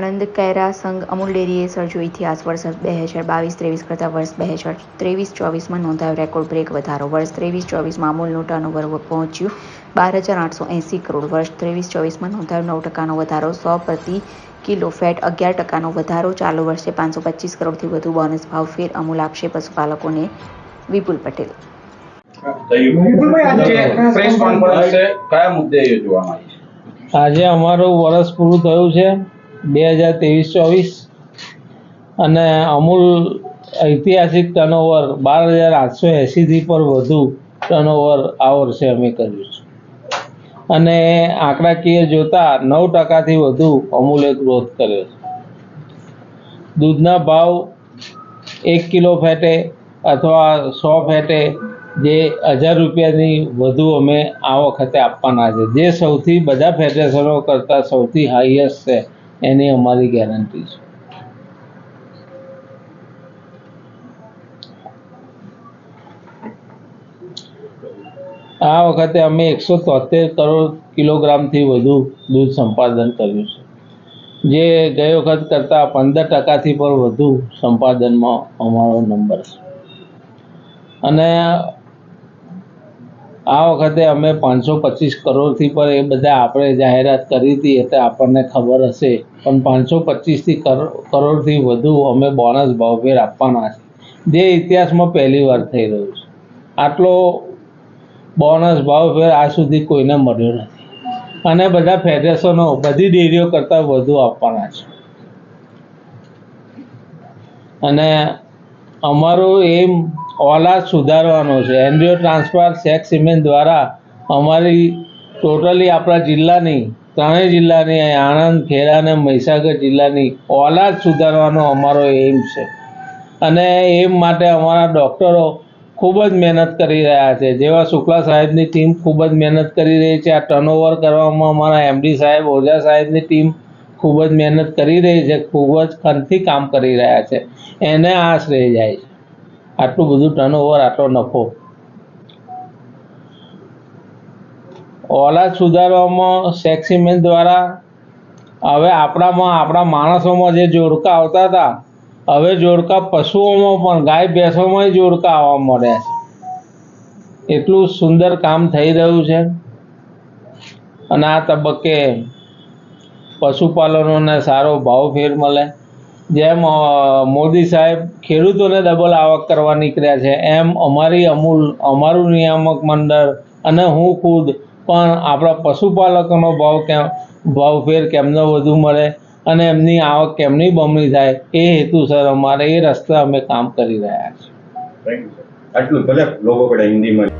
આણંદ કૈરા સંઘ અમૂલ ડેરીએ સર્જો ઇતિહાસ વર્ષ બે હજાર બાવીસ ત્રેવીસ કરતાં વર્ષ બે હજાર ત્રેવીસ ચોવીસમાં નોંધાયો રેકોર્ડ બ્રેક વધારો. વર્ષ ત્રેવીસ ચોવીસમાં અમૂલનું ટર્નઓવર પહોંચ્યું. બાર હજાર આઠસો એંસી કરોડ. વર્ષ ત્રેવીસ ચોવીસમાં નોંધાયો નવ ટકાનો વધારો. સો પ્રતિ કિલો ફેટ અગિયાર ટકાનો વધારો. ચાલુ વર્ષે પાંચસો પચીસ કરોડથી વધુ બોનસ ભાવ. ફેર અમૂલ આપશે પશુપાલકોને વિપુલ પટેલ. આજે અમારું વર્ષ પૂરું થયું છે. બે હજાર ત્રેવીસ, ચોવીસ અને અમૂલ ઐતિહાસિક ટર્નઓવર બાર હજાર આઠસો એંસીથી પર વધુ ટર્નઓવર આ વર્ષે અમે કર્યું છે. અને આંકડાકીય જોતા નવ ટકાથી વધુ અમૂલે ગ્રોથ કર્યો છે. દૂધના ભાવ એક કિલો ફેટે અથવા સો ફેટે જે હજાર રૂપિયાની વધુ અમે આ વખતે આપવાના છે. જે સૌથી બધા ફેડરેશનો કરતાં સૌથી હાઈએસ્ટ છે. એની અમારી ગેરંટી છે. આ વખતે અમે એકસો તોતેર કરોડ કિલોગ્રામથી વધુ દૂધ સંપાદન કર્યું છે. જે ગઈ વખત કરતાં પંદર ટકાથી પણ વધુ સંપાદનમાં અમારો નંબર છે. અને આ વખતે અમે પાંચસો પચીસ કરોડથી પર એ બધા આપણે જાહેરાત કરી હતી, એટલે આપણને ખબર હશે. પણ પાંચસો પચીસથી કરોડથી વધુ અમે બોનસ ભાવભેર આપવાના છે. જે ઇતિહાસમાં પહેલી વાર થઈ રહ્યું છે. આટલો બોનસ ભાવભેર આ સુધી કોઈને મળ્યો નથી. અને બધા ફેડરેશનો બધી ડેરીઓ કરતાં વધુ આપવાના છે. અને અમારું એમ ઓલાદ સુધારવાનો છે. એન્ડ્રીઓ ટ્રાન્સફર સેક્સ સિમેન્ટ દ્વારા અમારી ટોટલી આપણા જિલ્લાની, ત્રણેય જિલ્લાની આણંદ, ખેડા અને મહીસાગર જિલ્લાની ઓલાદ સુધારવાનો અમારો એમ છે. અને એમ માટે અમારા ડૉક્ટરો ખૂબ જ મહેનત કરી રહ્યા છે. જેવા શુક્લા સાહેબની ટીમ ખૂબ જ મહેનત કરી રહી છે. આ ટર્નઓવર કરવામાં અમારા એમડી સાહેબ, ઓઝા સાહેબની ટીમ ખૂબ જ મહેનત કરી રહી છે. ખૂબ જ ખનથી કામ કરી રહ્યા છે. એને આશરે જાય છે. આટલું બધું ટર્નઓવર આટલો નફો. ઓલાદ સુધારવામાં સેક્સીમેન્ટ દ્વારા હવે આપણામાં, આપણા માણસોમાં જે જોડકા આવતા હતા, હવે જોડકા પશુઓમાં પણ, ગાય ભેંસોમાં જોડકા આવવા મળ્યા છે. એટલું સુંદર કામ થઈ રહ્યું છે. અને આ તબક્કે પશુપાલનોને સારો ભાવ ફેર મળે. જેમ મોદી સાહેબ ખેડૂતોને ડબલ આવક કરવા નીકળ્યા છે એમ અમારી અમૂલ અમારું નિયામક મંડળ અને હું ખુદ પણ આપણા પશુપાલકોનો ભાવ કેમ ભાવફેર કેમનો વધુ મળે અને એમની આવક કેમની બમણી થાય એ હેતુસર અમારે એ રસ્તે અમે કામ કરી રહ્યા છીએ. આટલું ભલે લોકો પડે હિન્દીમાં.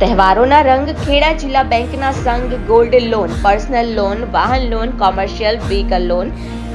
તહેવારોના રંગ ખેડા જિલ્લા બેંકના સંઘ ગોલ્ડ લોન પર્સનલ લોન વાહન loan commercial vehicle loan